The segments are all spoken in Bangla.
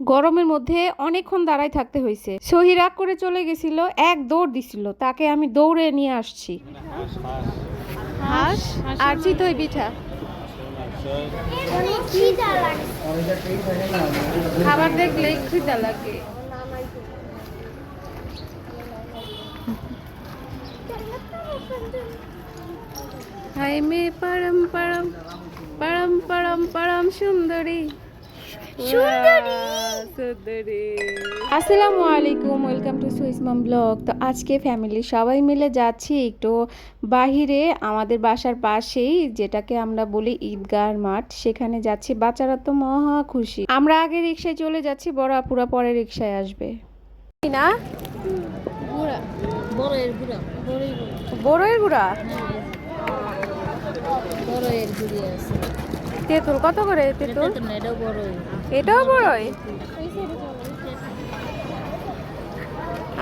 গরমের মধ্যে অনেকক্ষণ দাঁড়ায় থাকতে হয়েছে। সহি রাগ করে চলে গেছিল, এক দৌড় দিছিল, তাকে আমি দৌড়ে নিয়ে আসছি। আর চিতই পিঠা। খাবার দেখলেই খিদা লাগে। মে পরম পরম পরম পরম পরম সুন্দরী। আসসালামু আলাইকুম ওয়েলকাম টু সুইসমাম ব্লগ। তো আজকে ফ্যামিলি সবাই মিলে যাচ্ছি একটু বাহিরে আমাদের বাসার পাশেই যেটাকে আমরা বলি ঈদগাহ মাঠ। সেখানে যাচ্ছি বাচ্চারা তো মহা খুশি। আমরা আগে রিক্সায় চলে যাচ্ছি বড় আপুরা পরে রিক্সায় আসবে। না? গুড়া বড়। এর গুড়া বড়ের গুড়া বড় এর গুড়ি আছে। তেঁতুল কত করে তেঁতুল এটাও বড়ই?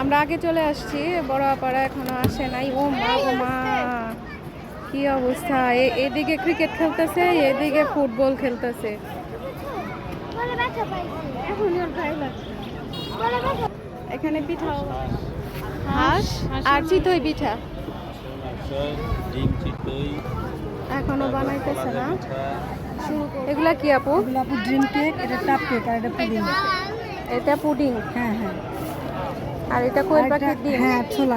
আমরা আগে চলে আসছি বড় আপারা এখনও আসে নাই। ও মা ও মা কি অবস্থা? এ- এদিকে ক্রিকেট খেলতেছে এদিকে ফুটবল খেলতেছে। এখানে পিঠা হাঁস আর চিতই পিঠা। ডিম চিতই। এখনও বানাইতেছে না। এগুলা কি আপু? গোলাপি ড্রিম কেক এটা টাপ কেক আর এটা পুডিং এটা পুডিং হ্যাঁ হ্যাঁ। আর এটা এটা- পাখির ডিম? হ্যাঁ ছোলা।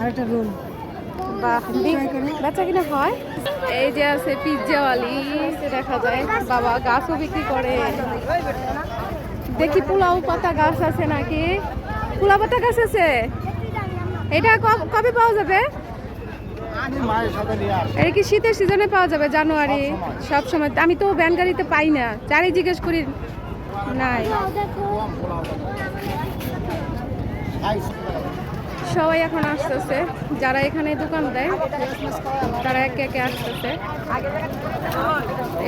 আর এটা রোল। বাহ Try করো। বেচা কিনা হয়? এই যে আছে পিজ্জাওয়ালি দেখা যায়। বাবা গাছও বিক্রি করে। দেখি পোলাও পাতা গাছ আছে নাকি? পোলাও পাতা গাছ আছে? এটা কব- কবে পাওয়া যাবে? এটা কি শীতের সিজনে পাওয়া যাবে জানুয়ারি? সব সময়। আমি তো ভ্যান গাড়িতে পাই না। চারি জিজ্ঞেস করি, নাই। সবাই এখন আসতেছে। যারা এখানে দোকান দেয়, তারা একে একে আসতেছে।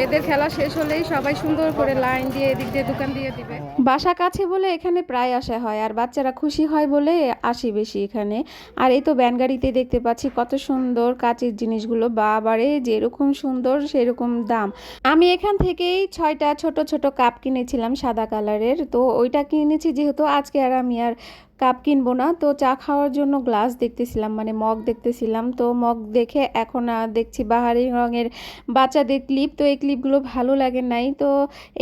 এদের খেলা শেষ হলেই সবাই সুন্দর করে লাইন দিয়ে, এদিক দিয়ে দোকান দিয়ে দিবে। বাসা কাছে বলে এখানে প্রায় আসা হয়, আর বাচ্চারা খুশি হয় বলে আসি বেশি এখানে। আর এই তো ব্যান গাড়িতে দেখতে পাচ্ছি কত সুন্দর কাচের জিনিসগুলো। বাবারে, যেরকম সুন্দর, সেরকম দাম। আমি এখান থেকেই ছয়টা ছোট ছোট কাপ কিনেছিলাম সাদা কালারের। তো ওইটা কিনেছি যেহেতু আজকে আর আমি আর কাপ কিনবো না। তো চা খাওয়ার জন্য গ্লাস দেখতেছিলাম মানে মগ দেখতেছিলাম। তো মগ দেখে এখন দেখছি বাহারি রঙের বাচ্চাদের ক্লিপ তো এই ক্লিপগুলো ভালো লাগে নাই। তো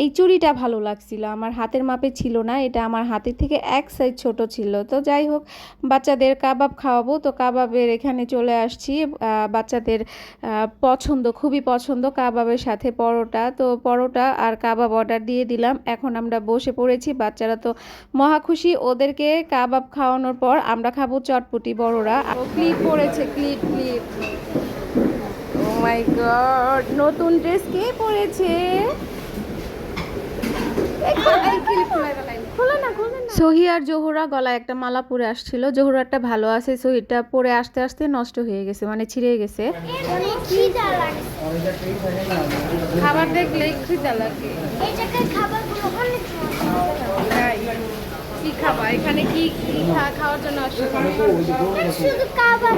এই চুড়িটা ভালো লাগছিল। আমার হাতের মাপে ছিল না, এটা আমার হাতের থেকে এক সাইজ ছোট ছিল। তো যাই হোক, বাচ্চাদের কাবাব খাওয়াবো। তো কাবাবের এখানে চলে আসছি। বাচ্চাদের পছন্দ, খুবই পছন্দ কাবাবের সাথে পরোটা। তো পরোটা আর কাবাব অর্ডার দিয়ে দিলাম। এখন আমরা বসে পড়েছি। বাচ্চারা তো মহা খুশি। ওদেরকে কাবাব খাওয়ানোর পর আমরা খাব চটপটি বড়রা। ক্লিপ পরেছে clip clip oh my god নতুন ড্রেস কে পরেছে সহি আর জোহরা গলায় একটা মালা পরে আসছিল। জোহরাটা ভালো আছে সহিটা পরে আসতে আসতে নষ্ট হয়ে গেছে মানে ছিঁড়ে গেছে। খাবার দেখলেই খিদা লাগে এই জায়গায় খাবারগুলো অনেক কি খাবা এখানে কি কি খাওয়ার জন্য শুধু কাবাব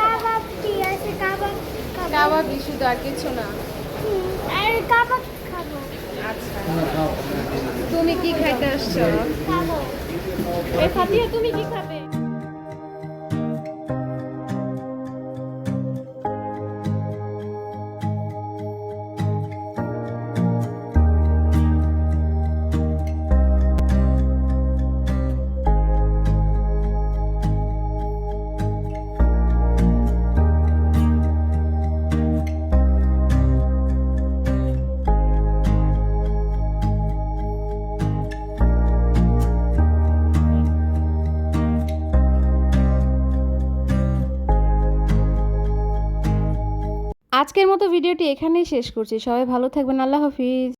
কাবাব কি আছে কাবাব কাবাব শুধু আর কিছু না। আর কাবাব খাব আচ্ছা। তুমি কি খাইতে আসছো? এ ফাতিয়া তুমি কি খাবে? আজকের মতো ভিডিওটি এখানেই শেষ করছি। সবাই ভালো থাকবেন। আল্লাহ হাফিজ।